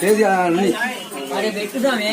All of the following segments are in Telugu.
తేజ్ అన్ని. పెట్టుదామే.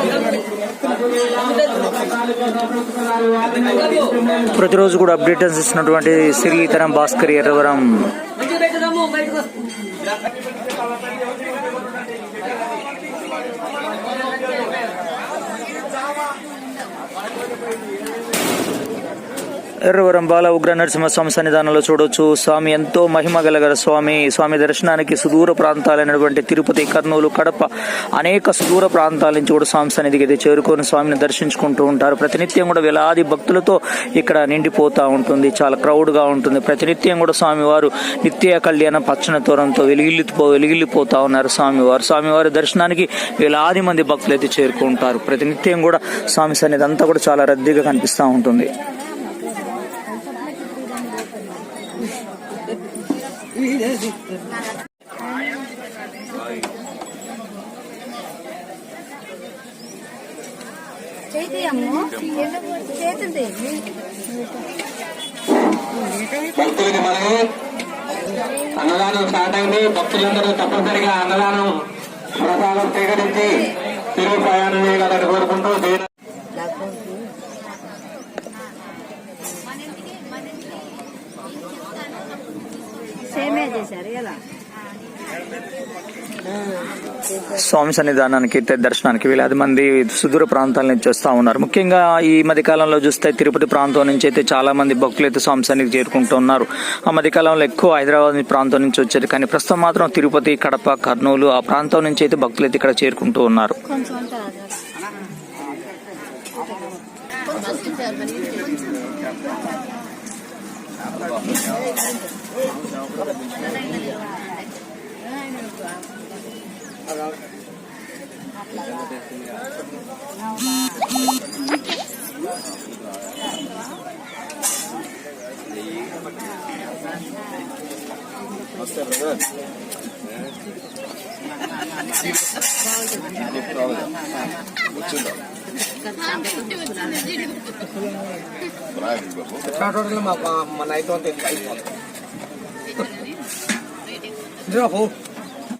ప్రతిరోజు కూడా అప్డేట్స్ ఇస్తున్నటువంటి శ్రీతరం భాస్కర్ ఎర్రవరం Thank you. ఎర్రవరం బాల ఉగ్ర నరసింహస్వామి సన్నిధానంలో చూడొచ్చు. స్వామి ఎంతో మహిమ గలగల స్వామి. స్వామి దర్శనానికి సుదూర ప్రాంతాలైనటువంటి తిరుపతి కర్నూలు కడప అనేక సుదూర ప్రాంతాల నుంచి కూడా స్వామి సన్నిధికి అయితే చేరుకొని స్వామిని దర్శించుకుంటూ ఉంటారు. ప్రతినిత్యం కూడా వేలాది భక్తులతో ఇక్కడ నిండిపోతూ ఉంటుంది. చాలా క్రౌడ్గా ఉంటుంది. ప్రతినిత్యం కూడా స్వామివారు నిత్య కళ్యాణ పచ్చన తోరంతో వెలిగిల్లిపో వెలిగిల్లిపోతా ఉన్నారు స్వామివారు. స్వామివారి దర్శనానికి వేలాది మంది భక్తులు అయితే చేరుకుంటారు. ప్రతినిత్యం కూడా స్వామి సన్నిధి అంతా కూడా చాలా రద్దీగా కనిపిస్తూ ఉంటుంది. భక్తులకి మనము అన్నదానం స్టార్ట్ అయింది. భక్తులందరూ తప్పనిసరిగా అన్నదానం ప్రసాదం స్వీకరించి తిరుగు ప్రయాణం చేయగలని కోరుకుంటూ స్వామి సన్నిధానానికి అయితే దర్శనానికి వేలాది మంది సుదూర ప్రాంతాల నుంచి వస్తూ ఉన్నారు. ముఖ్యంగా ఈ మధ్య కాలంలో చూస్తే తిరుపతి ప్రాంతం నుంచి అయితే చాలా మంది భక్తులు అయితే స్వామి సన్నిధికి చేరుకుంటూ ఉన్నారు. ఆ మధ్య కాలంలో ఎక్కువ హైదరాబాద్ ప్రాంతం నుంచి వచ్చేది కానీ ప్రస్తుతం మాత్రం తిరుపతి కడప కర్నూలు ఆ ప్రాంతం నుంచి అయితే భక్తులు అయితే ఇక్కడ చేరుకుంటూ ఉన్నారు. వచ్చిందా ఉంటుంది మన అయితే అయిపోతుంది